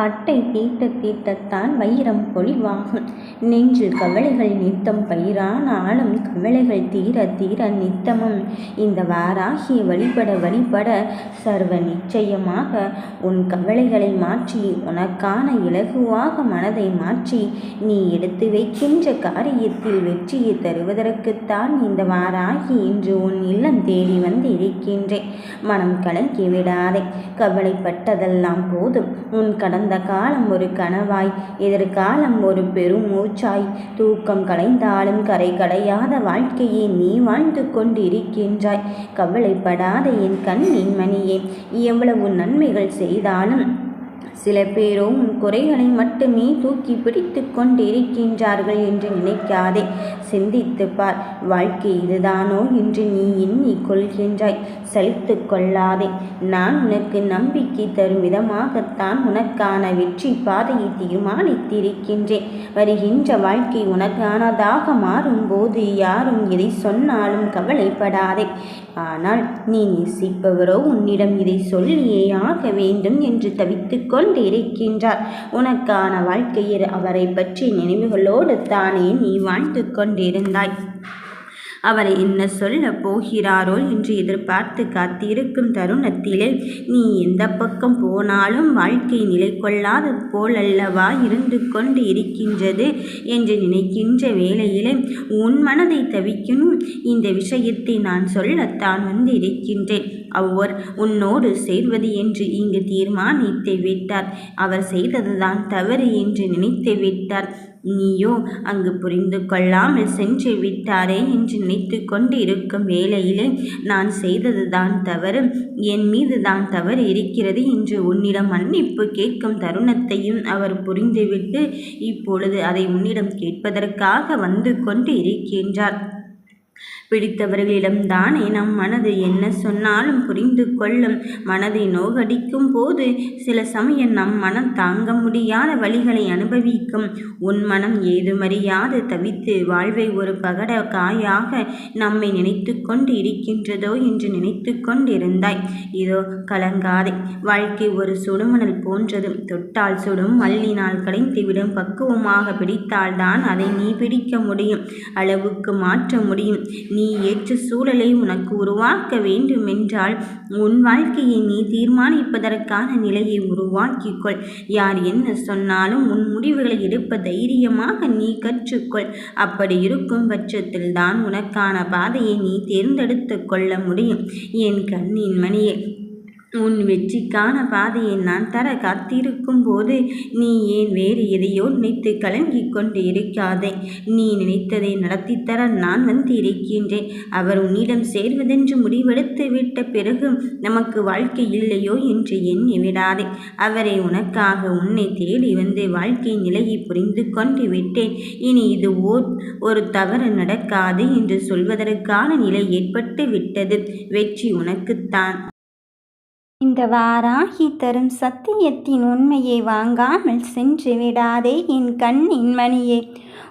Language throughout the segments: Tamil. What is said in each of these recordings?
பட்டை தீட்ட தீட்டத்தான் வைரம் பொழிவாகும் நெஞ்சில் கவலைகள் நித்தம் பயிரானாலும் கவலைகள் தீர தீர நித்தமும் இந்த வாராகிய வழிபட வழிபட சர்வ நிச்சயமாக உன் கவலைகளை மாற்றி உனக்கான இலகுவாக மனதை மாற்றி நீ எடுத்து வைக்கின்ற காரியத்தில் வெற்றியை தருவதற்குத்தான் இந்த வாராகி இன்று உன் இல்லம் தேடி வந்து இருக்கின்றேன். மனம் கலங்கி விடாதே. கவலைப்பட்டதெல்லாம் போதும். உன் கடந்த காலம் ஒரு கனவாய் எதிர்காலம் ஒரு பெரும் மூச்சாய் தூக்கம் கலைந்தாலும் கரை கடையாத வாழ்க்கையை நீ வாழ்ந்து கொண்டிருக்கின்றாய். கவலைப்படாத என் கண்ணின் மணியே. எவ்வளவு நன்மைகள் செய்தாலும் சில பேரோ உன் குறைகளை மட்டுமே தூக்கி பிடித்து கொண்டிருக்கின்றார்கள் என்று நினைக்காதே. சிந்தித்து பார். வாழ்க்கை இதுதானோ என்று நீ எண்ணி கொள்கின்றாய். சலித்து கொள்ளாதே. நான் உனக்கு நம்பிக்கை தரும் விதமாகத்தான் உனக்கான வெற்றி பாதையை தீர்மானித்திருக்கின்றேன். வருகின்ற வாழ்க்கை உனக்கானதாக மாறும்போது யாரும் எதை சொன்னாலும் கவலைப்படாதே. ஆனால் நீ நேசிப்பவரோ உன்னிடம் இதை சொல்லியே ஆக வேண்டும் என்று தவித்துக் கொண்டிருக்கின்றார். உனக்கான வாழ்க்கையில் அவரைப் பற்றிய நினைவுகளோடு தானே நீ வாழ்ந்து கொண்டிருந்தாய். அவர் என்ன சொல்ல போகிறாரோ என்று எதிர்பார்த்து காத்திருக்கும் தருணத்திலே நீ எந்த பக்கம் போனாலும் வாழ்க்கை நிலை கொள்ளாதது போலல்லவா இருந்து கொண்டு இருக்கின்றது என்று நினைக்கின்ற வேளையிலே உன் மனதை தவிக்கணும் இந்த விஷயத்தை நான் சொல்லத்தான் வந்திருக்கின்றேன். அவர் உன்னோடு சேர்வது என்று இங்கு தீர்மானித்து விட்டார். அவர் செய்ததுதான் தவறு என்று நினைத்து விட்டார். நீயோ அங்கு புரிந்து கொள்ளாமல் சென்று விட்டாரே என்று நினைத்து கொண்டிருக்கும் வேளையிலே நான் செய்ததுதான் தவறு என் மீது தான் தவறு இருக்கிறது என்று உன்னிடம் மன்னிப்பு கேட்கும் தருணத்தையும் அவர் புரிந்துவிட்டு இப்பொழுது அதை உன்னிடம் கேட்பதற்காக வந்து கொண்டு இருக்கின்றார். பிடித்தவர்களிடம்தானே நம் மனது என்ன சொன்னாலும் புரிந்து கொள்ளும். மனதை நோகடிக்கும் போது சில சமயம் நம் மனம் தாங்க முடியாத வழிகளை அனுபவிக்கும். உன் மனம் ஏதுமறியாது தவித்து வாழ்வை ஒரு பகட காயாக நம்மை நினைத்து கொண்டு இருக்கின்றதோ என்று நினைத்து கொண்டிருந்தாய். இதோ கலங்காதே. வாழ்க்கை ஒரு சுடுமணல் போன்றது. தொட்டால் சுடும் மல்லினால் கடைந்துவிடும் பக்குவமாக பிடித்தால்தான் அதை நீ பிடிக்க முடியும். அளவுக்கு மாற்ற முடியும். நீ நீ ஏற்ற சூழலை உனக்கு உருவாக்க வேண்டுமென்றால் உன் வாழ்க்கையை நீ தீர்மானிப்பதற்கான நிலையை உருவாக்கிக்கொள் யார் என்ன சொன்னாலும் உன் முடிவுகளை எடுப்ப தைரியமாக நீ கற்றுக்கொள். அப்படி இருக்கும் பட்சத்தில் தான் உனக்கான பாதையை நீ தேர்ந்தெடுத்து கொள்ள முடியும். என் கண்ணின் மணியே. உன் வெற்றிக்கான பாதையை நான் தர காத்திருக்கும் போது நீ ஏன் வேறு எதையோ நினைத்து கலங்கிக் கொண்டு இருக்காதே. நீ நினைத்ததை நடத்தித்தர நான் வந்து இருக்கின்றேன் அவர் உன்னிடம் சேர்வதென்று முடிவெடுத்து விட்ட பிறகும் நமக்கு வாழ்க்கை இல்லையோ என்று எண்ணி விடாதே. அவரை உனக்காக உன்னை தேடி வந்து வாழ்க்கை நிலையை புரிந்து கொண்டு விட்டேன். இனி இது ஓர் ஒரு தவறு நடக்காது என்று சொல்வதற்கான நிலை ஏற்பட்டு விட்டது. வெற்றி உனக்குத்தான். இந்த வாராகி தரும் சத்தியத்தின் உண்மையை வாங்காமல் சென்று விடாதே என் கண்ணின் மணியே.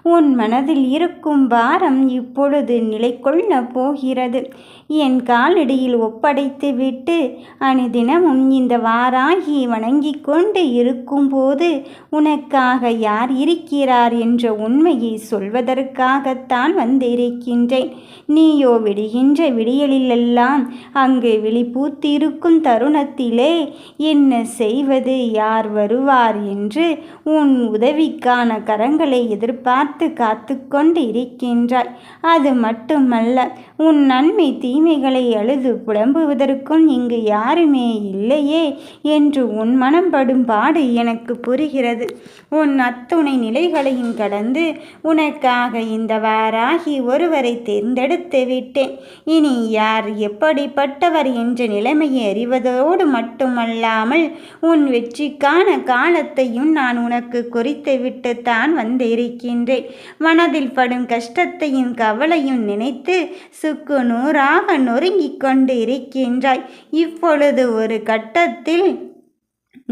உன் மனதில் இருக்கும் பாரம் இப்பொழுது நிலை கொள்ளப் போகிறது. என் காலடியில் ஒப்படைத்து விட்டு அனுதினமும் இந்த வாராகி வணங்கி கொண்டு இருக்கும்போது உனக்காக யார் இருக்கிறார் என்ற உண்மையை சொல்வதற்காகத்தான் வந்திருக்கின்றேன். நீயோ விடுகின்ற விடியலிலெல்லாம் அங்கு விழிப்பூத்திருக்கும் தருணத்திலே என்ன செய்வது யார் வருவார் என்று உன் உதவிக்கான கரங்களை எதிர்பார்த்து காத்து கொண்டு இருக்கின்றாய். அது மட்டுமல்ல உன் நன்மை தீமைகளை அழுது புலம்புவதற்கும் இங்கு யாருமே இல்லையே என்று உன் மனம் படும் பாடு எனக்கு புரிகிறது. உன் அத்துணை நிலைகளையும் கடந்து உனக்காக இந்த வாராகி ஒருவரை தேர்ந்தெடுத்து விட்டேன். இனி யார் எப்படிப்பட்டவர் என்ற நிலைமையை அறிவதோடு மட்டுமல்லாமல் உன் வெற்றிக்கான காலத்தையும் நான் உனக்கு குறித்து விட்டுத்தான் வந்திருக்கின்றேன். மனதில் படும் கஷ்டத்தையும் கவலையும் நினைத்து சுக்கு நூறாக நொறுங்கிக் கொண்டு இருக்கின்றாய். இப்பொழுது ஒரு கட்டத்தில்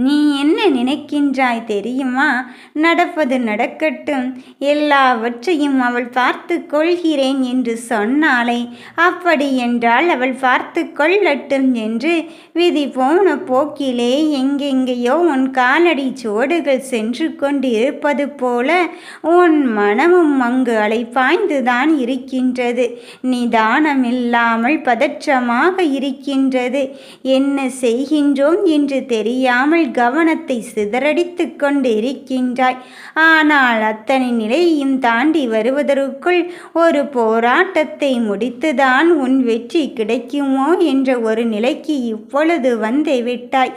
நீ என்ன நினைக்கின்றாய் தெரியுமா? நடப்பது நடக்கட்டும். எல்லாவற்றையும் அவள் பார்த்து கொள்கிறேன் என்று சொன்னாளே. அப்படி என்றால் அவள் பார்த்து கொள்ளட்டும் என்று விதி போன போக்கிலே எங்கெங்கேயோ உன் காலடி சுவடுகள் சென்று கொண்டு இருப்பது போல உன் மனமும் அங்கு அலைப்பாய்ந்துதான் இருக்கின்றது. நிதானமில்லாமல் பதற்றமாக இருக்கின்றது. என்ன செய்கின்றோம் என்று தெரியாமல் கவனத்தை சிதறடித்து கொண்டு இருக்கின்றாய் ஆனால் அத்தனை நிலையையும் தாண்டி வருவதற்குள் ஒரு போராட்டத்தை முடித்துதான் உன் வெற்றி கிடைக்குமோ என்ற ஒரு நிலைக்கு இப்பொழுது வந்து விட்டாய்.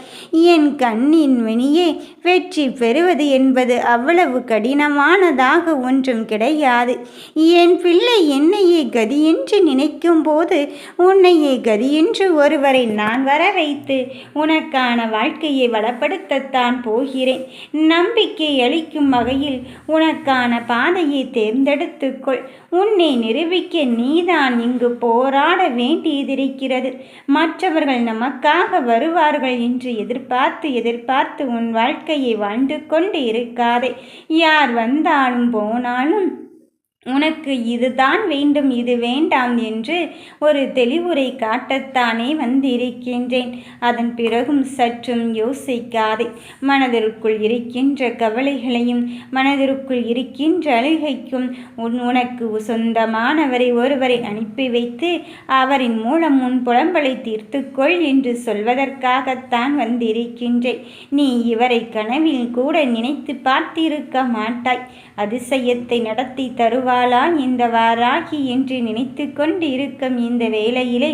என் கண்ணின் வெளியே வெற்றி பெறுவது என்பது அவ்வளவு கடினமானதாக ஒன்றும் கிடையாது. என் பிள்ளை என்னையே கதியென்று நினைக்கும் போது உன்னையே கதியென்று ஒருவரை நான் வர வைத்து உனக்கான வாழ்க்கையை வளர்ப்ப வளப்படுத்தத்தான் போகிறேன். நம்பிக்கை அளிக்கும் வகையில் உனக்கான பாதையை தேர்ந்தெடுத்துக்கொள். உன்னை நிரூபிக்க நீதான் இங்கு போராட வேண்டியதிருக்கிறது. மற்றவர்கள் நமக்காக வருவார்கள் என்று எதிர்பார்த்து எதிர்பார்த்து உன் வாழ்க்கையை வாழ்ந்து கொண்டு இருக்காதே. யார் வந்தாலும் போனாலும் உனக்கு இதுதான் வேண்டும் இது வேண்டாம் என்று ஒரு தெளிவுரை காட்டத்தானே வந்திருக்கின்றேன். அதன் பிறகும் சற்றும் யோசிக்காதே. மனதிற்குள் இருக்கின்ற கவலைகளையும் மனதிற்குள் இருக்கின்ற அழுகைக்கும் உன் உனக்கு சொந்தமானவரை ஒருவரை அனுப்பி வைத்து அவரின் மூலம் உன் புலம்பலை தீர்த்துக்கொள் என்று சொல்வதற்காகத்தான் வந்திருக்கின்றேன். நீ இவரை கனவில் கூட நினைத்து பார்த்திருக்க மாட்டாய். அதிசயத்தை நடத்தி வருவாளா இந்த வாராகி என்று நினைத்து கொண்டு இருக்கும் இந்த வேளையிலே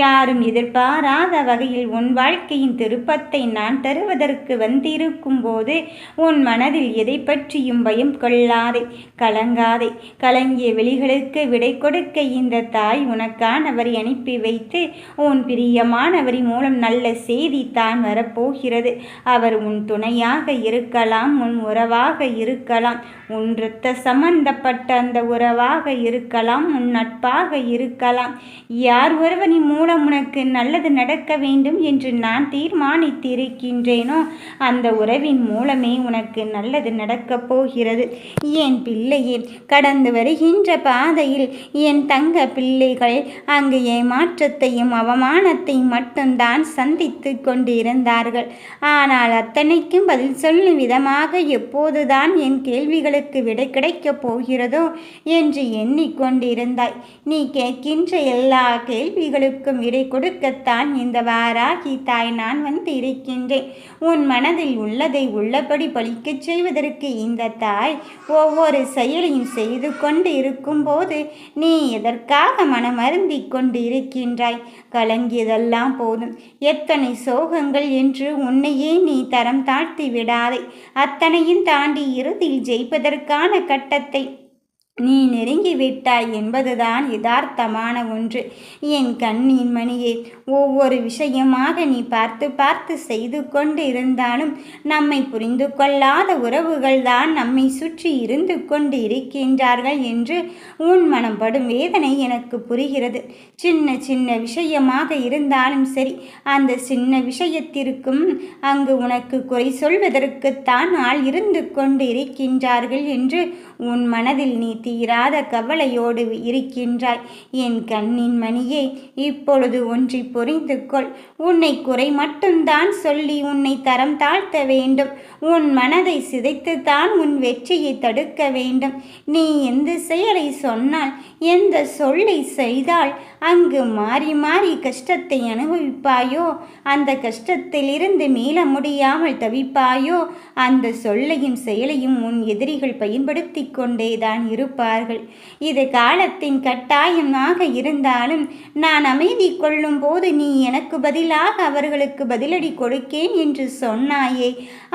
யாரும் எதிர்பாராத வகையில் உன் வாழ்க்கையின் திருப்பத்தை நான் தருவதற்கு வந்திருக்கும் போது உன் மனதில் எதை பற்றியும் பயம் கொள்ளாதே கலங்காதே. கலங்கிய வெளிகளுக்கு விடை கொடுக்க இந்த தாய் உனக்கானவரை அனுப்பி வைத்து உன் பிரியமானவரி மூலம் நல்ல செய்தி தான் வரப்போகிறது. அவர் உன் துணையாக இருக்கலாம் உன் உறவாக இருக்கலாம். உன் இரத்த சம்பந்தப்பட்ட அந்த உறவாக இருக்கலாம் உன் நட்பாக இருக்கலாம். யார் ஒருவனின் மூலம் உனக்கு நல்லது நடக்க வேண்டும் என்று நான் தீர்மானித்திருக்கின்றேனோ அந்த உறவின் மூலமே உனக்கு நல்லது நடக்கப் போகிறது. என் பிள்ளையே கடந்து வருகின்ற பாதையில் என் தங்க பிள்ளைகள் அங்கு ஏமாற்றத்தையும் அவமானத்தையும் மட்டும்தான் சந்தித்து கொண்டிருந்தார்கள். ஆனால் அத்தனைக்கும் பதில் சொல்லும் விதமாக எப்போதுதான் என் கேள்விகளுக்கு விடை கிடைக்கப் போகிறதோ என்று எண்ணிக்கொண்டிருந்தாய். நீ கேட்கின்ற எல்லா கேள்விகளுக்கும் விடை கொடுக்கத்தான் இந்த வாராகி தாய் நான் வந்து இருக்கின்றேன் உன் மனதில் உள்ளதை உள்ளபடி பழிக்கச் செய்வதற்கு இந்த தாய் ஒவ்வொரு செயலையும் செய்து கொண்டு இருக்கும்போது நீ எதற்காக மனமருந்தி கொண்டு இருக்கின்றாய் கலங்கியதெல்லாம் போதும். எத்தனை சோகங்கள் என்று உன்னையே நீ தரம் தாழ்த்தி விடாதே. அத்தனையும் தாண்டி இறுதியில் ஜெயிப்பதற்கான கட்டத்தை நீ நெருங்கிவிட்டாய் என்பதுதான் யதார்த்தமான ஒன்று. என் கண்ணின் மணியே ஒவ்வொரு விஷயமாக நீ பார்த்து பார்த்து செய்து கொண்டு இருந்தாலும் நம்மை புரிந்து கொள்ளாத உறவுகள் தான் நம்மை சுற்றி இருந்து கொண்டு இருக்கின்றார்கள் என்று உன் மனம் படும் வேதனை எனக்கு புரிகிறது. சின்ன சின்ன விஷயமாக இருந்தாலும் சரி அந்த சின்ன விஷயத்திற்கும் அங்கு உனக்கு குறை சொல்வதற்குத்தான் ஆள் இருந்து கொண்டு இருக்கின்றார்கள் என்று உன் மனதில் நீ தீராத கவலையோடு இருக்கின்றாய். என் கண்ணின் மணியே இப்பொழுது ஒன்றி புரிந்து கொள் உன்னை குறை மட்டும்தான் சொல்லி உன்னை தரம் தாழ்த்த வேண்டும். உன் மனதை சிதைத்துத்தான் உன் வெற்றியை தடுக்க வேண்டும். நீ எந்த செயலை சொன்னால் எந்த சொல்லை செய்தால் அங்கு மாறி மாறி கஷ்டத்தை அனுபவிப்பாயோ அந்த கஷ்டத்திலிருந்து மீள முடியாமல் தவிப்பாயோ அந்த சொல்லையும் செயலையும் உன் எதிரிகள் பயன்படுத்தி கொண்டேதான் கொடுப்பார்கள் இது காலத்தின் கட்டாயமாக இருந்தாலும் நான் அமைதி கொள்ளும் போது நீ எனக்கு பதிலாக அவர்களுக்கு பதிலடி கொடுக்கேன் என்று சொன்னாயே.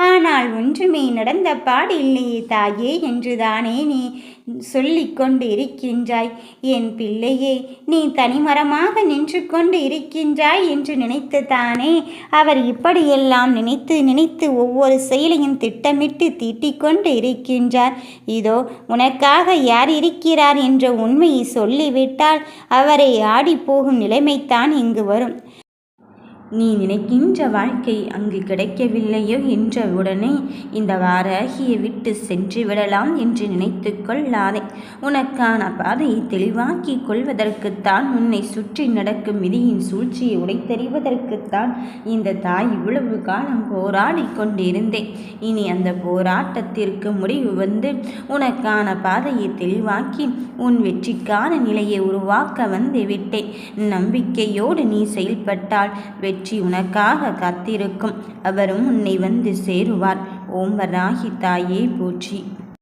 ஆனால் ஒன்றுமே நடந்த பாடில்லையே தாயே என்றுதானே நீ சொல்லிக் கொண்டு இருக்கின்றாய் என் பிள்ளையே நீ தனிமரமாக நின்று கொண்டு இருக்கின்றாய் என்று நினைத்து தானே அவர் இப்படியெல்லாம் நினைத்து நினைத்து ஒவ்வொரு செயலையும் திட்டமிட்டு தீட்டிக் கொண்டு இருக்கின்றார் இதோ உனக்காக யார் இருக்கிறார் என்ற உண்மையை சொல்லிவிட்டால் அவரை ஆடி போகும் நிலைமைத்தான் இங்கு வரும். நீ நினைக்கின்ற வாழ்க்கை அங்கு கிடைக்கவில்லையோ என்ற உடனே இந்த வாராகியை விட்டு சென்று விடலாம் என்று நினைத்து கொள்ளாதே. உனக்கான பாதையை தெளிவாக்கி கொள்வதற்குத்தான் உன்னை சுற்றி நடக்கும் விதியின் சூழ்ச்சியை உடைத்தறிவதற்குத்தான் இந்த தாய் இவ்வளவு காலம் போராடி கொண்டிருந்தேன் இனி அந்த போராட்டத்திற்கு முடிவு வந்து உனக்கான பாதையை தெளிவாக்கி உன் வெற்றிக்கான நிலையை உருவாக்க வந்து விட்டேன். நம்பிக்கையோடு நீ செயல்பட்டால் வெற்றி உனக்காக காத்திருக்கும். அவரும் உன்னை வந்து சேருவார். ஓம் வராகி தாயே போற்றி.